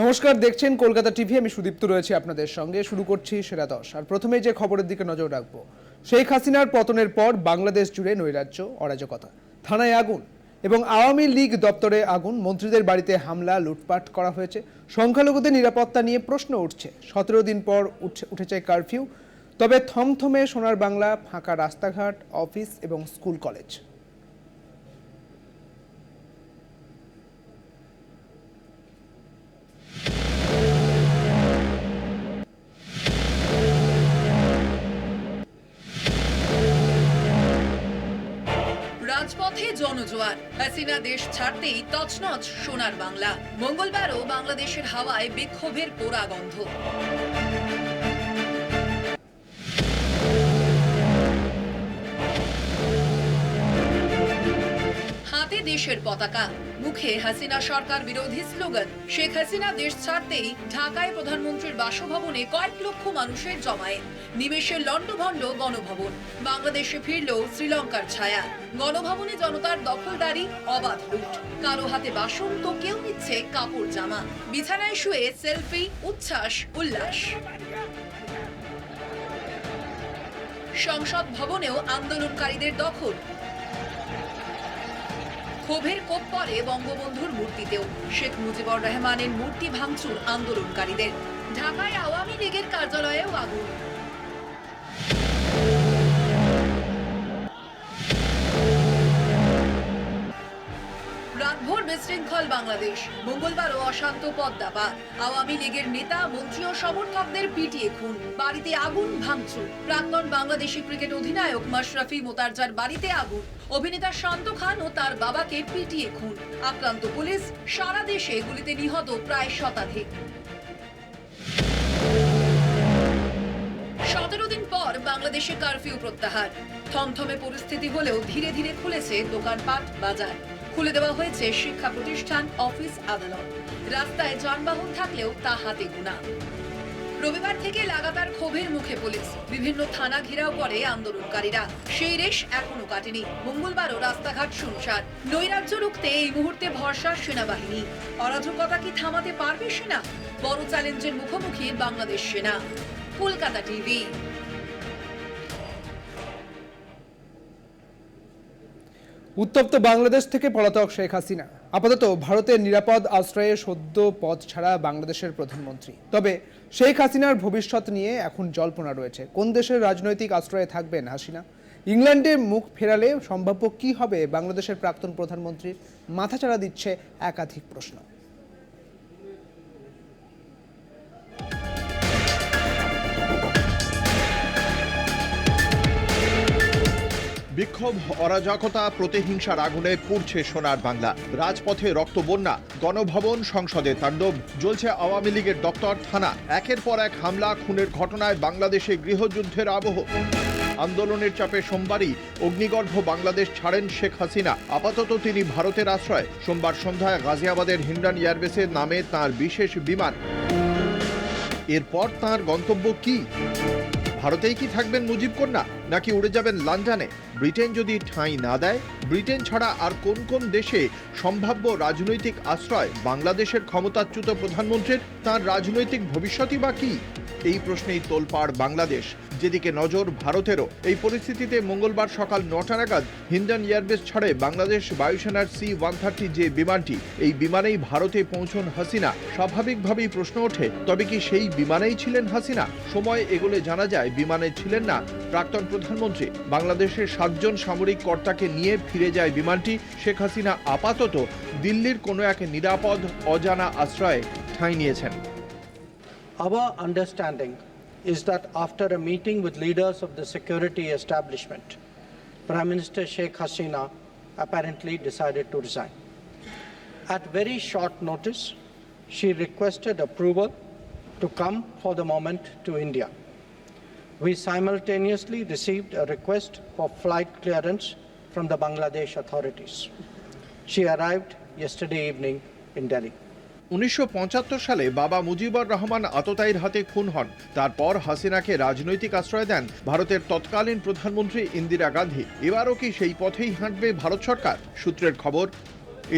নমস্কার, দেখছেন কলকাতা টিভি। আমি সুদীপ্ত রয়েছে আপনাদের সঙ্গে। শুরু করছি সেরা দশ। আর প্রথমে যে খবরের দিকে নজর রাখব, শেখ হাসিনার পতনের পর বাংলাদেশ জুড়ে নৈরাজ্য, অরাজকতা। থানায় আগুন এবং আওয়ামী লীগ দপ্তরে আগুন। মন্ত্রীদের বাড়িতে হামলা, লুটপাট করা হয়েছে। সংখ্যালঘুদের নিরাপত্তা নিয়ে প্রশ্ন উঠছে। সতেরো দিন পর উঠেছে কারফিউ। তবে থমথমে সোনার বাংলা, ফাঁকা রাস্তাঘাট, অফিস এবং স্কুল কলেজ। রাজপথে জনজোয়ার। হাসিনা দেশ ছাড়তেই তছনছ সোনার বাংলা। মঙ্গলবারও বাংলাদেশের হাওয়ায় বিক্ষোভের পোড়া গন্ধ। হাতে দেশের পতাকা। মুখে হাসিনা সরকার বিরোধী স্লোগান। শেখ হাসিনা দেশ ছাড়তেই ঢাকায় প্রধানমন্ত্রীর বাসভবনে কয়েক লক্ষ মানুষের জমায়েত। নিমেষের লণ্ডভণ্ড গণভবন। বাংলাদেশে ফিরল শ্রীলঙ্কার ছায়া। গণভবনে জনতার দখলদারি অবাধ লুট। কারও হাতে বাসন তো কেউ নিচ্ছে কাপড় জামা। বিছানায় শুয়ে সেলফি, উচ্ছ্বাস, উল্লাস। সংসদ ভবনেও আন্দোলনকারীদের দখল। ক্ষোভের কোপ পরে বঙ্গবন্ধুর মূর্তিতেও। শেখ মুজিবুর রহমানের মূর্তি ভাঙচুর আন্দোলনকারীদের। ঢাকায় আওয়ামী লীগের কার্যালয়েও আগুন। রাতভর বিশৃঙ্খল বাংলাদেশ। মঙ্গলবারও অশান্ত পদ্মাপা আওয়ামী লীগের নেতা, মন্ত্রী ও সমর্থকদের পিটিয়ে খুন। বাড়িতে আগুন ভাঙচুর। প্রাক্তন বাংলাদেশি ক্রিকেট অধিনায়ক মাশরাফি মোতারজার বাড়িতে আগুন। অভিনেতা শান্ত খান ও তার বাবাকে পিটিয়ে খুন। আক্রান্ত পুলিশ সারা দেশে গুলিতে নিহত প্রায় শতাধিক। সতেরো দিন পর বাংলাদেশে কারফিউ প্রত্যাহার। থমথমে পরিস্থিতি হলেও ধীরে ধীরে খুলেছে দোকানপাট বাজার। খুলে দেওয়া হয়েছে শিক্ষা প্রতিষ্ঠান অফিস আদালত। রাস্তায় যানবাহন থাকলেও তা হাতে গোনা। রবিবার থেকে লাগাতার ক্ষোভের মুখে পুলিশ। বিভিন্ন থানা ঘেরাও করে আন্দোলনকারীরা। সেই রেশ এখনও কাটেনি। মঙ্গলবারও রাস্তাঘাট শুনশান নৈরাজ্য রুখতে এই মুহূর্তে ভরসা সেনাবাহিনী। অরাজকতা কি থামাতে পারবে সেনা? বড় চ্যালেঞ্জের মুখোমুখি বাংলাদেশ সেনা। কলকাতা টিভি। উত্তপ্ত বাংলাদেশ থেকে পলাতক শেখ হাসিনা। আপাতত ভারতের নিরাপদ আশ্রয়ে সদ্য পদ ছাড়া বাংলাদেশের প্রধানমন্ত্রী। তবে শেখ হাসিনার ভবিষ্যৎ নিয়ে এখন জল্পনা রয়েছে। কোন দেশের রাজনৈতিক আশ্রয়ে থাকবেন হাসিনা? ইংল্যান্ডে মুখ ফেরালে সম্ভাব্য কি হবে বাংলাদেশের প্রাক্তন প্রধানমন্ত্রীর মাথাচাড়া দিচ্ছে একাধিক প্রশ্ন। বিক্ষোভ, অরাজকতা, প্রতিহিংসার আগুনে পুড়ছে সোনার বাংলা। রাজপথে রক্তবন্যা গণভবন সংসদে তাণ্ডব, জ্বলছে আওয়ামী লীগের দপ্তর, থানা। একের পর এক হামলা, খুনের ঘটনায় বাংলাদেশে গৃহযুদ্ধের আবহ। আন্দোলনের চাপে সোমবারই অগ্নিগর্ভ বাংলাদেশ ছাড়েন শেখ হাসিনা। আপাতত তিনি ভারতের আশ্রয়। সোমবার সন্ধ্যায় গাজিয়াবাদের হিন্ডান এয়ারবেসে নামে তার বিশেষ বিমান। এরপর তার গন্তব্য কি? ভারতেই কি থাকবেন মুজিব কন্যা? নাকি উড়ে যাবেন লন্ডনে? ব্রিটেন যদি ঠাঁই না দেয়, ব্রিটেন ছাড়া আর কোন কোন দেশে সম্ভাব্য রাজনৈতিক আশ্রয় বাংলাদেশের ক্ষমতাচ্যুত প্রধানমন্ত্রীর? তার রাজনৈতিক ভবিষ্যৎই বা কি? এই প্রশ্নেই তোলপাড় বাংলাদেশ। যেদিকে নজর ভারতেরও। এই পরিস্থিতিতে মঙ্গলবার সকাল নটা নাগাদ হিন্ডান এয়ারবেস ছাড়ে বাংলাদেশ বায়ুসেনার সি ওয়ান থার্টি যে বিমানটি। এই বিমানেই ভারতে পৌঁছন হাসিনা। স্বাভাবিকভাবেই প্রশ্ন ওঠে, তবে কি সেই বিমানেই ছিলেন হাসিনা? সময় এগোলে জানা যায়, বিমানে ছিলেন না প্রাক্তন প্রধানমন্ত্রী। বাংলাদেশের সাতজন সামরিক কর্তাকে নিয়ে ফিরে যায় বিমানটি। শেখ হাসিনা আপাতত দিল্লির কোনো এক নিরাপদ, অজানা আশ্রয়ে ঠাঁই নিয়েছেন। Our understanding is that after a meeting with leaders of the security establishment, Prime Minister Sheikh Hasina apparently decided to resign. At very short notice, she requested approval to come for the moment to India. We simultaneously received a request for flight clearance from the Bangladesh authorities. She arrived yesterday evening in Delhi. উনিশশো পঁচাত্তর সালে বাবা মুজিবুর রহমান আততায়ীর হাতে খুন হন। তারপর হাসিনাকে রাজনৈতিক আশ্রয় দেন ভারতের তৎকালীন প্রধানমন্ত্রী ইন্দিরা গান্ধী। এবারও কি সেই পথেই হাঁটবে ভারত সরকার? সূত্রের খবর,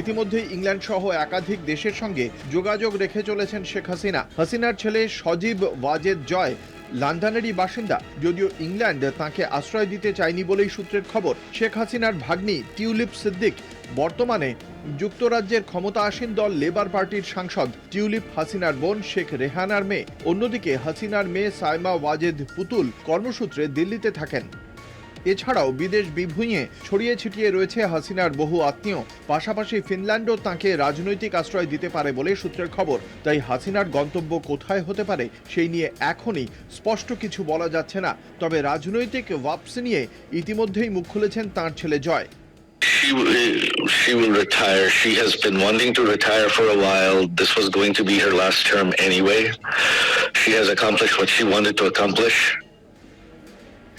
ইতিমধ্যে ইংল্যান্ড সহ একাধিক দেশের সঙ্গে যোগাযোগ রেখে চলেছেন শেখ হাসিনা। হাসিনার ছেলে সজীব ওয়াজেদ জয় লন্ডনেরই বাসিন্দা। যদিও ইংল্যান্ড তাকে আশ্রয় দিতে চায়নি বলেই সূত্রের খবর, শেখ হাসিনার ভাগ্নি টিউলিপ সিদ্দিক বর্তমানে যুক্তরাজ্যের ক্ষমতা আসীন দল লেবার পার্টির সাংসদ টিউলিপ হাসিনার বোন শেখ রেহানার মেয়ে। অন্যদিকে হাসিনার মেয়ে সাইমা ওয়াজেদ পুতুল কর্মসূত্রে দিল্লিতে থাকেন। এছাড়াও বিদেশ বিভুঁইয়ে ছড়িয়ে ছিটিয়ে রয়েছে হাসিনার বহু আত্মীয়। পাশাপাশি ফিনল্যান্ডও তাকে রাজনৈতিক আশ্রয় দিতে পারে বলে সূত্রের খবর। তাই হাসিনার গন্তব্য কোথায় হতে পারে সেই নিয়ে এখনই স্পষ্ট কিছু বলা যাচ্ছে না। তবে রাজনৈতিক ওয়াপস নিয়ে ইতিমধ্যেই মুখ খুলেছেন তাঁর ছেলে জয়। She she will retire. She has been wanting to retire for a while. This was going to be her last term anyway. She has accomplished what she wanted to accomplish.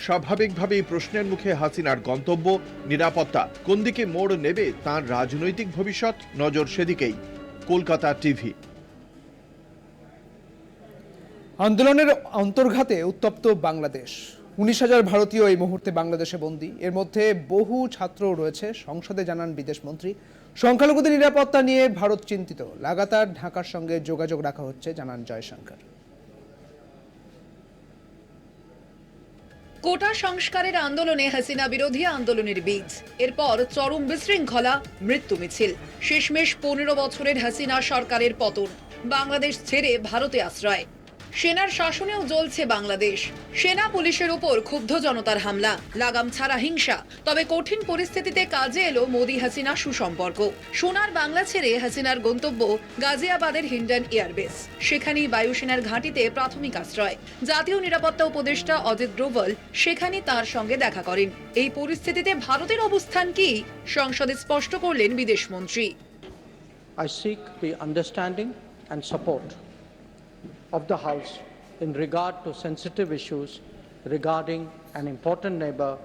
স্বাভাবিকভাবেই প্রশ্নের মুখে হাসিনার গন্তব্য নিরাপত্তা কোন দিকে মোড় নেবে তার রাজনৈতিক ভবিষ্যৎ নজর সেদিকেই কলকাতা টিভি আন্দোলনের অন্তর্ঘাতে উত্তপ্ত বাংলাদেশ উনিশ হাজার ভারতীয় এই মুহূর্তে বাংলাদেশে বন্দী। এর মধ্যে বহু ছাত্র রয়েছে। সংসদে জানান বিদেশমন্ত্রী সংখ্যালঘুদের নিরাপত্তা নিয়ে ভারত চিন্তিত। লাগাতার ঢাকার সঙ্গে যোগাযোগ রাখা হচ্ছে, জানান জয়শঙ্কর। কোটা সংস্কারের আন্দোলনে হাসিনা বিরোধী আন্দোলনের বীজ। এরপর চরম বিশৃঙ্খলা, মৃত্যু মিছিল। শেষমেশ পনেরো বছরের হাসিনা সরকারের পতন। বাংলাদেশ ছেড়ে ভারতে আশ্রয়। সেনার শাসনেও জ্বলছে বাংলাদেশ। সেনা পুলিশের উপর ক্ষুব্ধ জনতার হামলা। লাগাম ছাড়া হিংসা। তবে কঠিন পরিস্থিতিতে কাজে এলো মোদি হাসিনা সুসম্পর্ক। সোনার বাংলা ছেড়ে হাসিনার গন্তব্য গাজিয়াবাদের হিন্ডন এয়ারবেস। সেখানেই বায়ুসেনার ঘাঁটিতে প্রাথমিক আশ্রয়। জাতীয় নিরাপত্তা উপদেষ্টা অজিত ডোভাল সেখানে তার সঙ্গে দেখা করেন। এই পরিস্থিতিতে ভারতের অবস্থান কি? সংসদে স্পষ্ট করলেন বিদেশমন্ত্রী। I seek the understanding and support of the House in regard to sensitive issues regarding an important neighbor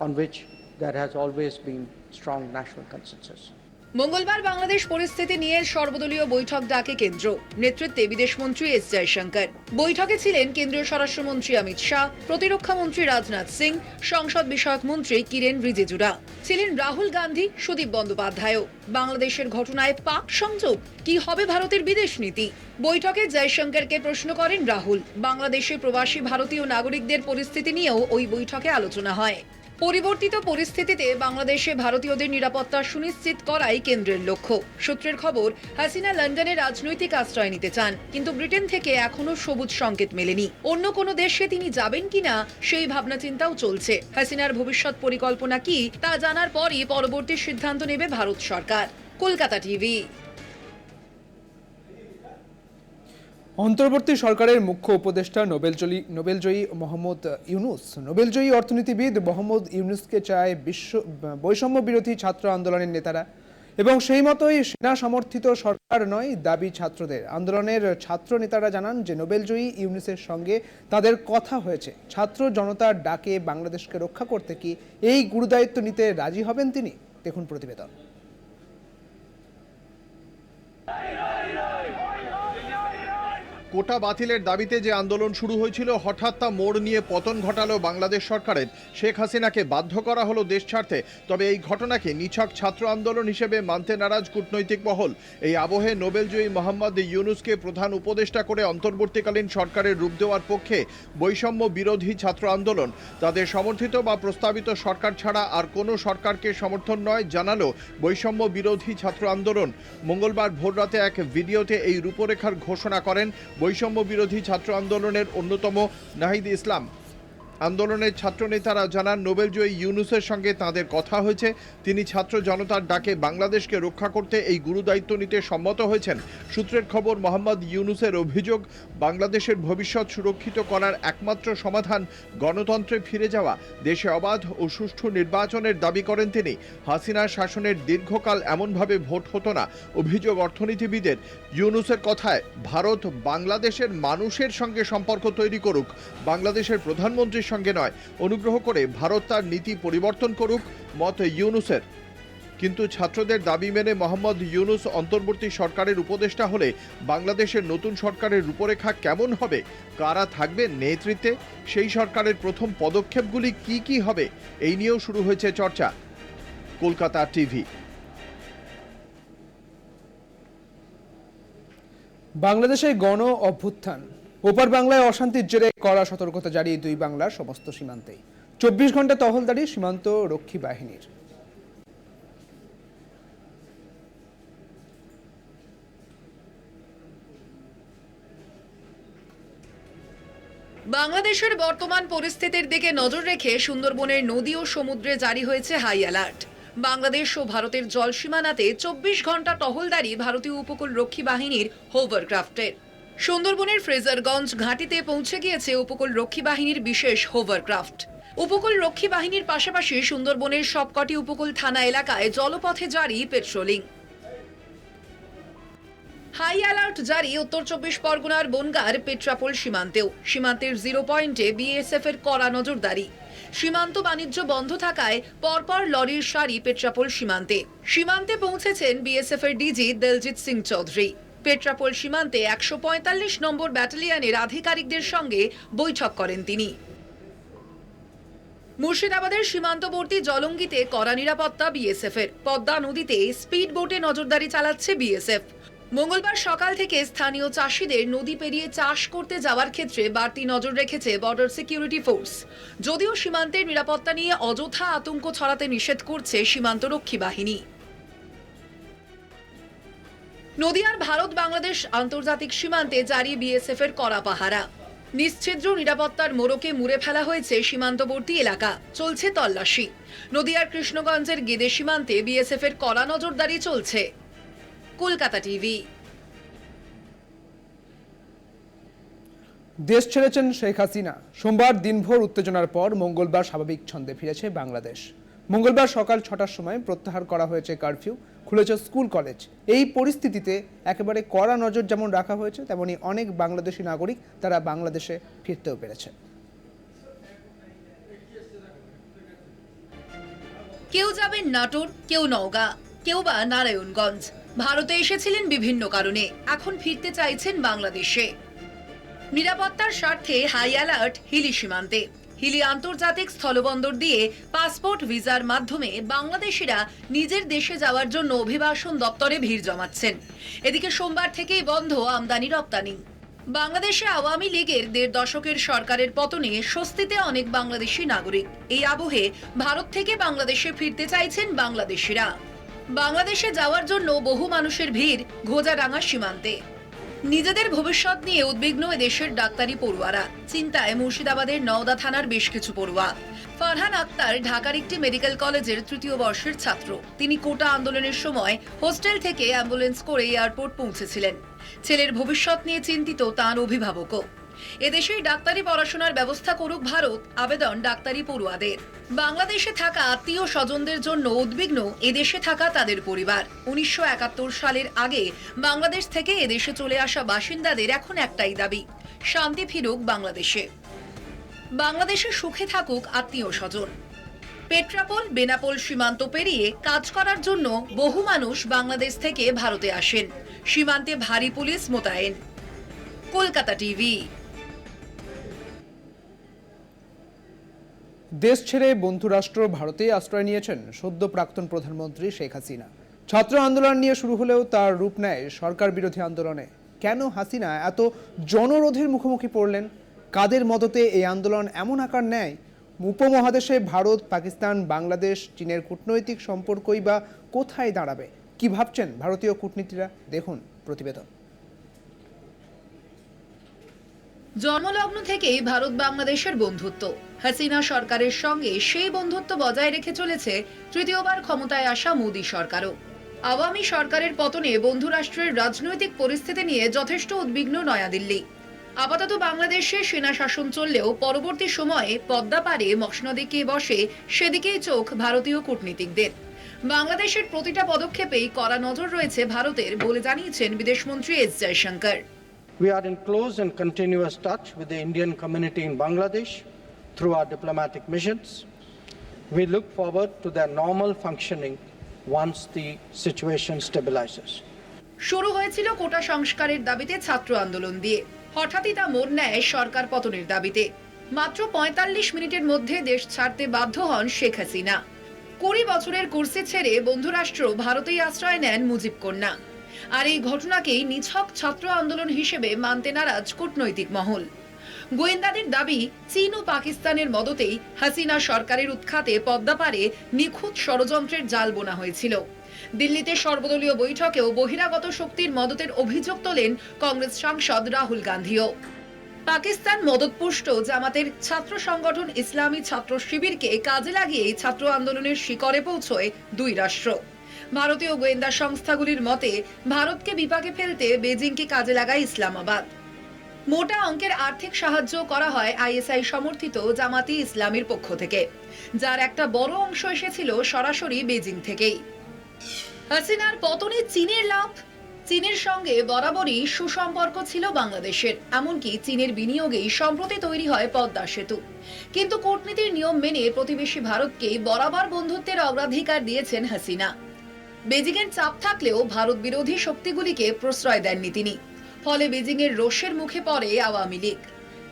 on which there has always been strong national consensus. মঙ্গলবার বাংলাদেশ পরিস্থিতি নিয়ে সর্বদলীয় বৈঠক ডাকে কেন্দ্র। নেতৃত্বে বিদেশমন্ত্রী এস জয়শঙ্কর। বৈঠকে ছিলেন কেন্দ্রীয় স্বরাষ্ট্রমন্ত্রী অমিত শাহ, প্রতিরক্ষা মন্ত্রী রাজনাথ সিং, সংসদ বিষয়ক মন্ত্রী কিরেন রিজিজুরা। ছিলেন রাহুল গান্ধী, সুদীপ বন্দ্যোপাধ্যায়ও। বাংলাদেশের ঘটনায় পাক সংযোগ, কি হবে ভারতের বিদেশ নীতি? বৈঠকে জয়শঙ্করকে প্রশ্ন করেন রাহুল। বাংলাদেশে প্রবাসী ভারতীয় নাগরিকদের পরিস্থিতি নিয়েও ওই বৈঠকে আলোচনা হয়। পরিবর্তিত পরিস্থিতিতে বাংলাদেশে ভারতীয়দের নিরাপত্তা সুনিশ্চিত করাই কেন্দ্রের লক্ষ্য। সূত্রের খবর, হাসিনা লন্ডনে রাজনৈতিক আশ্রয় নিতে চান, কিন্তু ব্রিটেন থেকে এখনও সবুজ সংকেত মেলেনি। অন্য কোনো দেশে তিনি যাবেন কিনা, সেই ভাবনা চিন্তাও চলছে। হাসিনার ভবিষ্যৎ পরিকল্পনা কি, তা জানার পরই পরবর্তী সিদ্ধান্ত নেবে ভারত সরকার। কলকাতা টিভি অন্তর্বর্তী সরকারের মুখ্য উপদেষ্টা নোবেলজয়ী নোবেলজয়ী মোহাম্মদ ইউনুস। নোবেলজয়ী অর্থনীতিবিদ মোহাম্মদ ইউনুসকে চায় বিশ্ব, বৈষম্য বিরোধী ছাত্র আন্দোলনের নেতারা। এবং সেই মতোই সেনা সমর্থিত সরকার নয়, দাবি ছাত্রদের। আন্দোলনের ছাত্র নেতারা জানান যে নোবেলজয়ী ইউনুসের সঙ্গে তাদের কথা হয়েছে। ছাত্র জনতার ডাকে বাংলাদেশকে রক্ষা করতে কি এই গুরুদায়িত্ব নিতে রাজি হবেন তিনি? দেখুন প্রতিবেদন। কোটা বাতিলের দাবিতে যে আন্দোলন শুরু হয়েছিল, হঠাৎ তা মোড় নিয়ে পতন ঘটালো বাংলাদেশ সরকারের। শেখ হাসিনাকে বাধ্য করা হলো দেশ ছাড়তে। তবে এই ঘটনাকে নিছক ছাত্র আন্দোলন হিসেবে মানতে নারাজ কূটনৈতিক মহল। এই আবহে নোবেলজয়ী মোহাম্মদ ইউনুসকে প্রধান উপদেষ্টা করে অন্তর্বর্তীকালীন সরকারের রূপ দেওয়ার পক্ষে বৈষম্য বিরোধী ছাত্র আন্দোলন। তাদের সমর্থিত বা প্রস্তাবিত সরকার ছাড়া আর কোনো সরকারকে সমর্থন নয়, জানালো বৈষম্য বিরোধী ছাত্র আন্দোলন। মঙ্গলবার ভোররাতে এক ভিডিওতে এই রূপরেখার ঘোষণা করেন বৈষম্য বিরোধী ছাত্র আন্দোলনের অন্যতম নাহিদ ইসলাম। আন্দোলনের ছাত্র নেতারা জানান, নোবেলজয়ী ইউনুসের সঙ্গে তাদের কথা হয়েছে। তিনি ছাত্র জনতার ডাকে বাংলাদেশকে রক্ষা করতে এই গুরুদায়িত্ব নিতে সম্মত হয়েছেন। সূত্রের খবর, মোহাম্মদ ইউনুসের অভিযোগ, বাংলাদেশের ভবিষ্যৎ সুরক্ষিত করার একমাত্র সমাধান গণতন্ত্রে ফিরে যাওয়া। দেশে অবাধ ও সুষ্ঠু নির্বাচনের দাবি করেন তিনি। হাসিনার শাসনের দীর্ঘকাল এমনভাবে ভোট হতো না। অভিযোগ অর্থনীতিবিদের। ইউনুসের কথায়, ভারত বাংলাদেশের মানুষের সঙ্গে সম্পর্ক তৈরি করুক। বাংলাদেশের প্রধানমন্ত্রীর সঙ্গে নয়। অনুগ্রহ করে ভারত তার নীতি পরিবর্তন করুক, মত ইউনুসের। কিন্তু ছাত্রদের দাবি মেনে মোহাম্মদ ইউনুস অন্তর্বর্তী সরকারের উপদেষ্টা হলে বাংলাদেশের নতুন সরকারের রূপরেখা কেমন হবে? কারা থাকবে নেতৃত্বে? সেই সরকারের প্রথম পদক্ষেপগুলি কি কি হবে? এই নিয়েও শুরু হয়েছে চর্চা। কলকাতা টিভি। বাংলাদেশে গণ অভ্যুত্থান। ওপার বাংলায় অশান্তির জেরে কড়া সতর্কতা জারি দুই বাংলার সমস্ত সীমান্তে চব্বিশ ঘণ্টা টহলদারি সীমান্ত রক্ষী বাহিনীর। বাংলাদেশের বর্তমান পরিস্থিতির দিকে নজর রেখে সুন্দরবনের নদী ও সমুদ্রে জারি হয়েছে হাই অ্যালার্ট। বাংলাদেশ ও ভারতের জল সীমানাতে চব্বিশ ঘণ্টা টহলদারি ভারতীয় উপকূল রক্ষী বাহিনীর হোভারক্রাফটের সুন্দরবনের ফ্রেজারগঞ্জ ঘাঁটিতে পৌঁছে গিয়েছে উপকূল রক্ষী বাহিনীর বিশেষ হোভারক্রাফট উপকূল রক্ষী বাহিনীর পাশাপাশি সুন্দরবনের সবকটি উপকূল থানা এলাকায় জলপথে জারি পেট্রোলিং হাই অ্যালার্ট জারি উত্তর চব্বিশ পরগনার বনগার পেট্রাপোল সীমান্তেও। সীমান্তের জিরো পয়েন্টে বিএসএফ এর কড়া নজরদারি। সীমান্ত বাণিজ্য বন্ধ থাকায় পরপর লরির সারি পেট্রাপোল সীমান্তে। সীমান্তে পৌঁছেছেন বিএসএফ এর ডিজি দলজিৎ সিং চৌধুরী। পেট্রাপোল সীমান্তে একশো পঁয়তাল্লিশ নম্বর ব্যাটালিয়নের আধিকারিকদের সঙ্গে বৈঠক করেন তিনি। মুর্শিদাবাদের সীমান্তবর্তী জলঙ্গিতে কড়া নিরাপত্তা বিএসএফ এর। পদ্মা নদীতে স্পিড বোটে নজরদারি চালাচ্ছে বিএসএফ। মঙ্গলবার সকাল থেকে স্থানীয় চাষিদের নদী পেরিয়ে চাষ করতে যাওয়ার ক্ষেত্রে বাড়তি নজর রেখেছে বর্ডার সিকিউরিটি ফোর্স যদিও সীমান্তের নিরাপত্তা নিয়ে অযথা আতঙ্ক ছড়াতে নিষেধ করছে সীমান্তরক্ষী বাহিনী। নদিয়ার ভারত বাংলাদেশ আন্তর্জাতিক সীমান্তে জারি বিএসএফ এর কড়া পাহারা। নিশ্ছিদ্র নিরাপত্তার মোড়কে মুড়ে ফেলা হয়েছে সীমান্তবর্তী এলাকা। চলছে তল্লাশি। নদিয়ার কৃষ্ণগঞ্জের গেদে সীমান্তে বিএসএফ এর কড়া নজরদারি চলছে। কলকাতা টিভি। দেশ ছেড়েছেন শেখ হাসিনা। সোমবার দিনভর উত্তেজনার পর মঙ্গলবার স্বাভাবিক ছন্দে ফিরেছে বাংলাদেশ। মঙ্গলবার সকাল ছটার সময় প্রত্যাহার করা হয়েছে কারফিউ। খুলেছে স্কুল কলেজ। এই পরিস্থিতিতে একেবারে কড়া নজর যেমন রাখা হয়েছে, তেমনি অনেক বাংলাদেশি নাগরিক তারা বাংলাদেশে ফিরতেও পেরেছে কেউ যাবেন নাটোর, কেউ নওগাঁ, কেউ বা নারায়ণগঞ্জ। ভারতে এসেছিলেন বিভিন্ন কারণে, এখন ফিরতে চাইছেন বাংলাদেশে। নিরাপত্তার স্বার্থে হাই অ্যালার্ট হিলি সীমান্তে। হিলি আন্তর্জাতিক স্থলবন্দর দিয়ে পাসপোর্ট, ভিসার মাধ্যমে বাংলাদেশিরা নিজের দেশে যাওয়ার জন্য অভিবাসন দপ্তরে ভিড় জমাচ্ছেন। এদিকে সোমবার থেকেই বন্ধ আমদানি রপ্তানি। বাংলাদেশে আওয়ামী লীগের দেড় দশকের সরকারের পতনে স্বস্তিতে অনেক বাংলাদেশি নাগরিক। এই আবহে ভারত থেকে বাংলাদেশে ফিরতে চাইছেন বাংলাদেশিরা। বাংলাদেশে যাওয়ার জন্য বহু মানুষের ভিড় ঘোজাডাঙ্গা সীমান্তে। নিজেদের ভবিষ্যৎ নিয়ে উদ্বিগ্ন এদেশের ডাক্তারি পড়ুয়ারা। চিন্তায় মুর্শিদাবাদের নওদা থানার বেশ কিছু পড়ুয়া। ফারহান আক্তার ঢাকার একটি মেডিকেল কলেজের তৃতীয় বর্ষের ছাত্র। তিনি কোটা আন্দোলনের সময় হোস্টেল থেকে অ্যাম্বুলেন্স করে এয়ারপোর্ট পৌঁছেছিলেন। ছেলের ভবিষ্যৎ নিয়ে চিন্তিত তাঁর অভিভাবকও। এদেশেই ডাক্তারি পড়াশোনার ব্যবস্থা করুক ভারত, আবেদন ডাক্তারি পড়ুয়াদের। বাংলাদেশে থাকা আত্মীয় স্বজনদের জন্য উদ্বিগ্ন এদেশে থাকা তাদের পরিবার। উনিশশো একাত্তর সালের আগে বাংলাদেশ থেকে এদেশে চলে আসা বাসিন্দাদের এখন একটাই দাবি, শান্তি ফিরুক বাংলাদেশে। বাংলাদেশে সুখে থাকুক আত্মীয় স্বজন। পেট্রাপোল, বেনাপোল সীমান্ত পেরিয়ে কাজ করার জন্য বহু মানুষ বাংলাদেশ থেকে ভারতে আসেন। সীমান্তে ভারী পুলিশ মোতায়েন। কলকাতা টিভি দেশ ছেড়ে বন্ধুরাষ্ট্র ভারতে আশ্রয় নিয়েছেন সদ্য প্রাক্তন প্রধানমন্ত্রী শেখ হাসিনা। ছাত্র আন্দোলন নিয়ে শুরু হলেও তার রূপ নেয় সরকার বিরোধী আন্দোলনে। কেন হাসিনা এত জনরোধের মুখোমুখি পড়লেন? কাদের মদতে এই আন্দোলন এমন আকার নেয়? উপমহাদেশে ভারত, পাকিস্তান, বাংলাদেশ, চীনের কূটনৈতিক সম্পর্কই বা কোথায় দাঁড়াবে? কি ভাবছেন ভারতীয় কূটনীতিরা? দেখুন প্রতিবেদন। জন্মলগ্ন থেকেই ভারত বাংলাদেশের বন্ধুত্ব। হাসিনা সরকারের সঙ্গে সেই বন্ধুত্ব বজায় রেখে চলেছে তৃতীয়বার ক্ষমতায় আসা মোদী সরকারও। আওয়ামী সরকারের পতনে বন্ধুরাষ্ট্রের রাজনৈতিক পরিস্থিতি নিয়ে যথেষ্ট উদ্বিগ্ন নয়াদিল্লি। আপাতত বাংলাদেশে সেনা শাসন চললেও পরবর্তী সময়ে পদ্মা পারে মসনদে কে বসে সেদিকেই চোখ ভারতীয় কূটনীতিকদের। বাংলাদেশের প্রতিটা পদক্ষেপেই কড়া নজর রয়েছে ভারতের বলে জানিয়েছেন বিদেশমন্ত্রী S Jaishankar. We are in close and continuous touch with the Indian community in Bangladesh through our diplomatic missions. We look forward to their normal functioning once the situation stabilizes. শুরু হয়েছিল কোটা সংস্কারের দাবিতে ছাত্র আন্দোলন দিয়ে হঠাৎই তা মোড় নেয় সরকার পতনের দাবিতে মাত্র পঁয়তাল্লিশ মিনিটের মধ্যে দেশ ছাড়তে বাধ্য হন শেখ হাসিনা কুড়ি বছরের কুর্সি ছেড়ে বন্ধুরাষ্ট্র ভারতেই আশ্রয় নেন মুজিব কন্যা আর এই ঘটনাকেই নিছক ছাত্র আন্দোলন হিসেবে মানতে নারাজ কূটনৈতিক মহল। গোয়েন্দাদের দাবি, চীন ও পাকিস্তানের মদতেই হাসিনা সরকারের উৎখাতে পদ্মাপারে নিখুঁত ষড়যন্ত্রের জাল বোনা হয়েছিল। দিল্লিতে সর্বদলীয় বৈঠকেও বহিরাগত শক্তির মদতের অভিযোগ তোলেন কংগ্রেস সাংসদ রাহুল গান্ধীও। পাকিস্তান মদতপুষ্ট জামাতের ছাত্র সংগঠন ইসলামী ছাত্র শিবিরকে কাজে লাগিয়েই ছাত্র আন্দোলনের শিকরে পৌঁছয় দুই রাষ্ট্র। ভারতীয় গোয়েন্দা সংস্থাগুলির মতে, ভারতকে বিপাকে ফেলতে বেজিংকে কাজে লাগায় ইসলামাবাদ। মোটা অঙ্কের আর্থিক সাহায্য করা হয় আইএসআই সমর্থিত জামাতি ইসলামের পক্ষ থেকে। যার একটা বড় অংশ এসেছিল সরাসরি বেজিং থেকেই। হাসিনার পতনে চীনের লাভ? চীনের সঙ্গে বরাবরই সুসম্পর্ক ছিল বাংলাদেশের। এমনকি চীনের বিনিয়োগেই সম্প্রতি তৈরি হয় পদ্মা সেতু। কিন্তু কূটনীতির নিয়ম মেনে প্রতিবেশী ভারতকে বরাবর বন্ধুত্বের অগ্রাধিকার দিয়েছেন হাসিনা। বেজিংয়ের চাপ থাকলেও ভারত বিরোধী শক্তিগুলিকে প্রশ্রয় দেননি তিনি। ফলে বেজিংয়ের রোষের মুখে পড়ে আওয়ামী লীগ।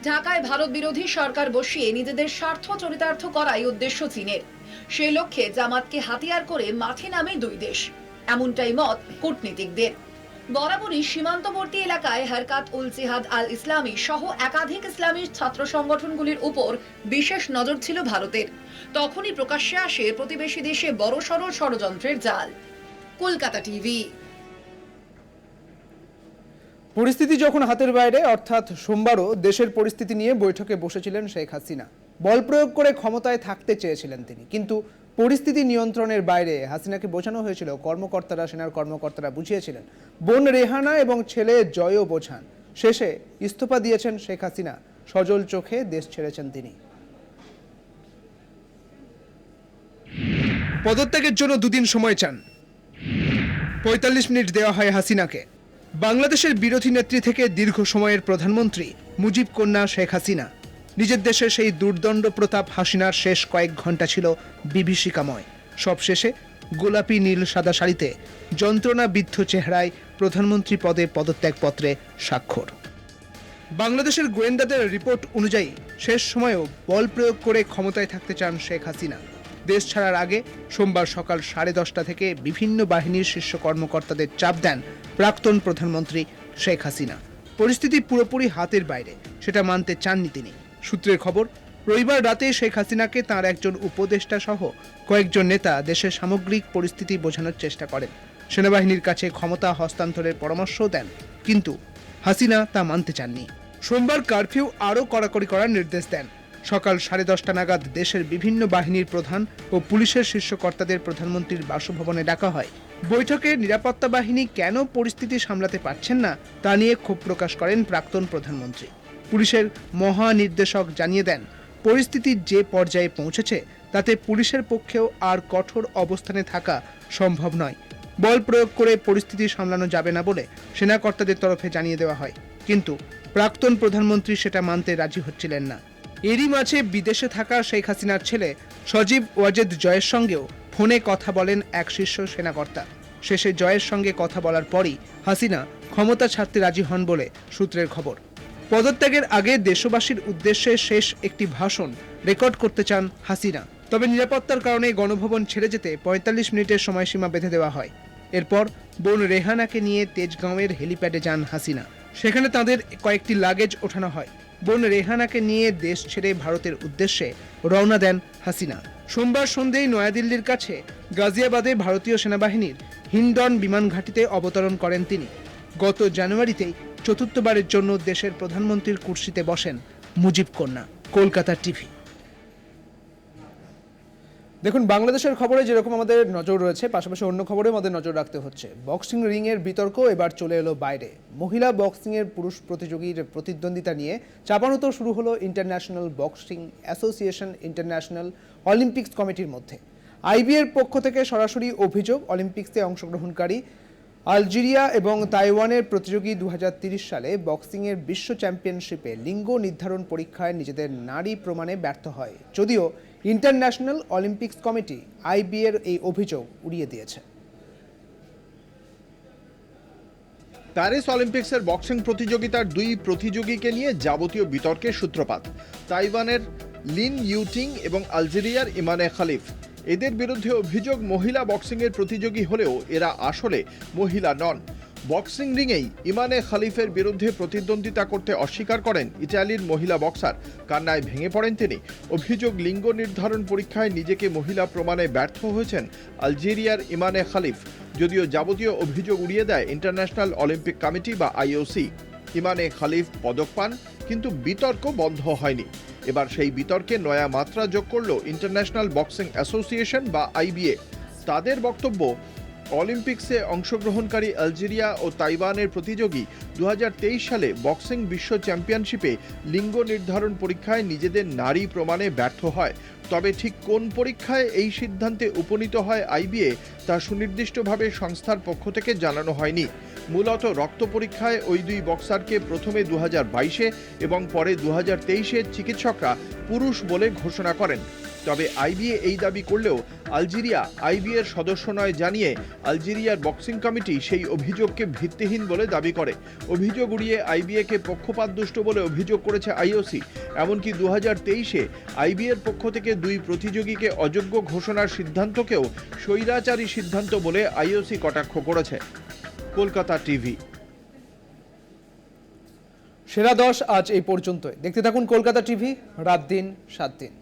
ঢাকায় ভারত বিরোধী সরকার বসিয়ে নিজেদের স্বার্থ চরিতার্থ করাই উদ্দেশ্য চীনের। সেই লক্ষ্যে জামাতকে হাতিয়ার করে মাঠে নামে দুই দেশ। এমনটাই মত কূটনীতিকদের। বরাবরই সীমান্তবর্তী এলাকায় হরকাত উল জিহাদ আল ইসলামী সহ একাধিক ইসলামী ছাত্র সংগঠনগুলির উপর বিশেষ নজর ছিল ভারতের। তখনই প্রকাশ্যে আসে প্রতিবেশী দেশে বড়সড় ষড়যন্ত্রের জাল। কলকাতা টিভি। পরিস্থিতি যখন হাতের বাইরে, অর্থাৎ সোমবারও দেশের পরিস্থিতি নিয়ে বৈঠকে বসেছিলেন শেখ হাসিনা। বল প্রয়োগ করে ক্ষমতায় থাকতে চেয়েছিলেন তিনি, কিন্তু পরিস্থিতি নিয়ন্ত্রণের বাইরে হাসিনাকে বোঝানো হয়েছিল, কর্মকর্তারা, সেনার কর্মকর্তারা বুঝিয়েছিলেন। বোন রেহানা এবং ছেলে জয়ও বোঝান। শেষে ইস্তফা দিয়েছেন শেখ হাসিনা, সজল চোখে দেশ ছেড়েছেন তিনি। পদত্যাগের জন্য দুদিন সময় চান। পঁয়তাল্লিশ মিনিট দেওয়া হয় হাসিনাকে। বাংলাদেশের বিরোধী নেত্রী থেকে দীর্ঘ সময়ের প্রধানমন্ত্রী মুজিব কন্যা শেখ হাসিনা। নিজের দেশে সেই দুর্দণ্ড প্রতাপ হাসিনার শেষ কয়েক ঘণ্টা ছিল বিভীষিকাময়। সবশেষে গোলাপি নীল সাদা শাড়িতে যন্ত্রণা বিদ্ধ চেহারায় প্রধানমন্ত্রী পদে পদত্যাগপত্রে স্বাক্ষর। বাংলাদেশের গোয়েন্দাদের রিপোর্ট অনুযায়ী শেষ সময়েও বল প্রয়োগ করে ক্ষমতায় থাকতে চান শেখ হাসিনা। দেশ ছাড়ার আগে সোমবার সকাল সাড়ে দশটা থেকে বিভিন্ন বাহিনীর শীর্ষ কর্মকর্তাদের চাপ দেন প্রাক্তন প্রধানমন্ত্রী শেখ হাসিনা। পরিস্থিতি পুরোপুরি হাতের বাইরে, সেটা মানতে চাননি তিনি। সূত্রের খবর, রবিবার রাতে শেখ হাসিনাকে তার একজন উপদেষ্টা সহ কয়েকজন নেতা দেশের সামগ্রিক পরিস্থিতি বোঝানোর চেষ্টা করেন। সেনাবাহিনীর কাছে ক্ষমতা হস্তান্তরের পরামর্শও দেন, কিন্তু হাসিনা তা মানতে চাননি। সোমবার কারফিউ আরও কড়াকড়ি করার নির্দেশ দেন। সকাল সাড়ে দশটা নাগাদ দেশের বিভিন্ন বাহিনীর প্রধান ও পুলিশের শীর্ষ কর্তাদের প্রধানমন্ত্রীর বাসভবনে ডাকা হয়। বৈঠকে নিরাপত্তা বাহিনী কেন পরিস্থিতি সামলাতে পারছেন না, তা নিয়ে ক্ষোভ প্রকাশ করেন প্রাক্তন প্রধানমন্ত্রী। পুলিশের মহানির্দেশক জানিয়ে দেন, পরিস্থিতি যে পর্যায়ে পৌঁছেছে, তাতে পুলিশের পক্ষেও আর কঠোর অবস্থানে থাকা সম্ভব নয়। বল প্রয়োগ করে পরিস্থিতি সামলানো যাবে না বলে সেনা কর্তাদের তরফে জানিয়ে দেওয়া হয়। কিন্তু প্রাক্তন প্রধানমন্ত্রী সেটা মানতে রাজি হচ্ছিলেন না। এরই মাঝে বিদেশে থাকা শেখ হাসিনার ছেলে সজীব ওয়াজেদ জয়ের সঙ্গেও ফোনে কথা বলেন এক শীর্ষ সেনাকর্তা। শেষে জয়ের সঙ্গে কথা বলার পরই হাসিনা ক্ষমতা ছাড়তে রাজি হন বলে সূত্রের খবর। পদত্যাগের আগে দেশবাসীর উদ্দেশ্যে শেষ একটি ভাষণ রেকর্ড করতে চান হাসিনা। তবে নিরাপত্তার কারণে গণভবন ছেড়ে যেতে পঁয়তাল্লিশ মিনিটের সময়সীমা বেঁধে দেওয়া হয়। এরপর বোন রেহানাকে নিয়ে তেজগাঁওয়ের হেলিপ্যাডে যান হাসিনা। সেখানে তাদের কয়েকটি লাগেজ ওঠানো হয়। বোন রেহানাকে নিয়ে দেশ ছেড়ে ভারতের উদ্দেশ্যে রওনা দেন হাসিনা। সোমবার সন্ধ্যেই নয়াদিল্লির কাছে গাজিয়াবাদে ভারতীয় সেনাবাহিনীর হিন্ডন বিমান ঘাঁটিতে অবতরণ করেন তিনি। গত জানুয়ারিতেই চতুর্থবারের জন্য দেশের প্রধানমন্ত্রীর কুর্সিতে বসেন মুজিব কন্যা, কলকাতা টিভি। দেখুন, বাংলাদেশের খবরে যেরকম আমাদের নজর রয়েছে, পাশাপাশি অন্য খবরে আমাদের নজর রাখতে হচ্ছে। বক্সিং রিং এর বিতর্ক এবার চলে এলো বাইরে। মহিলা বক্সিং এর পুরুষ প্রতিযোগীর প্রতিদ্বন্দ্বিতা নিয়ে চাপানুতো শুরু হলো international boxing association international Olympics কমিটির মধ্যে। আইবিএর পক্ষ থেকে সরাসরি অভিযোগ অলিম্পিক্সে অংশগ্রহণকারী আলজেরিয়া এবং তাইওয়ানের প্রতিযোগী দু সালে বক্সিংয়ের বিশ্ব চ্যাম্পিয়নশিপে লিঙ্গ নির্ধারণ পরীক্ষায় নিজেদের নারী প্রমাণে ব্যর্থ হয়। যদিও ইন্টারন্যাশনাল অলিম্পিক্স কমিটি আইবিএর এই অভিযোগ উড়িয়ে দিয়েছে। প্যারিস অলিম্পিক্সের বক্সিং প্রতিযোগিতার দুই প্রতিযোগীকে নিয়ে যাবতীয় বিতর্কের সূত্রপাত। তাইওয়ানের লিন ইউটিং এবং আলজেরিয়ার ইমানে খালিফ। এদের বিরুদ্ধে অভিযোগ মহিলা বক্সিংয়ের প্রতিযোগী হলেও এরা আসলে মহিলা নন। বক্সিং রিংয়েই ইমানে খালিফের বিরুদ্ধে প্রতিদ্বন্দ্বিতা করতে অস্বীকার করেন ইতালির মহিলা বক্সার। কান্নায় ভেঙে পড়েন তিনি। অভিযোগ লিঙ্গ নির্ধারণ পরীক্ষায় নিজেকে মহিলা প্রমাণে ব্যর্থ হয়েছেন আলজেরিয়ার ইমানে খালিফ। যদিও যাবতীয় অভিযোগ উড়িয়ে দেয় ইন্টারন্যাশনাল অলিম্পিক কমিটি বা আইওসি ইমানে খালিফ পদক পান, কিন্তু বিতর্ক বন্ধ হয়নি। এবার সেই বিতর্কে নয়া মাত্রা যোগ করল ইন্টারন্যাশনাল বক্সিং অ্যাসোসিয়েশন বা আইবিএ তাদের বক্তব্য অলিম্পিক্সে অংশগ্রহণকারী আলজেরিয়া ও তাইওয়ানের প্রতিযোগী দু হাজার তেইশ সালে বক্সিং বিশ্ব চ্যাম্পিয়নশিপে লিঙ্গ নির্ধারণ পরীক্ষায় নিজেদের নারী প্রমাণে ব্যর্থ হয়। তবে ঠিক কোন পরীক্ষায় এই সিদ্ধান্তে উপনীত হয় আইবিএ তা সুনির্দিষ্টভাবে সংস্থার পক্ষ থেকে জানানো হয়নি। মূলত রক্ত পরীক্ষায় ওই দুই বক্সারকে প্রথমে দু বাইশে এবং পরে দু তেইশে চিকিৎসকরা পুরুষ বলে ঘোষণা করেন। তবে আইবিএ এই দাবি করলেও আলজেরিয়া আইবিএর সদস্য নয় জানিয়ে আলজেরিয়ার বক্সিং কমিটি সেই অভিযোগকে ভিত্তিহীন বলে দাবি করে। অভিযোগ উড়িয়ে আইবিএকে পক্ষপাত দুষ্ট বলে অভিযোগ করেছে আইওসি। এমনকি দু হাজার তেইশে আইবিএর পক্ষ থেকে দুই প্রতিযোগীকে অযোগ্য ঘোষণার সিদ্ধান্তকেও স্বৈরাচারী সিদ্ধান্ত বলে আইওসি কটাক্ষ করেছে। কলকাতা টিভি। সেরা দশ আজ এই পর্যন্তই। দেখতে থাকুন কলকাতা টিভি, রাত দিন, সাত দিন।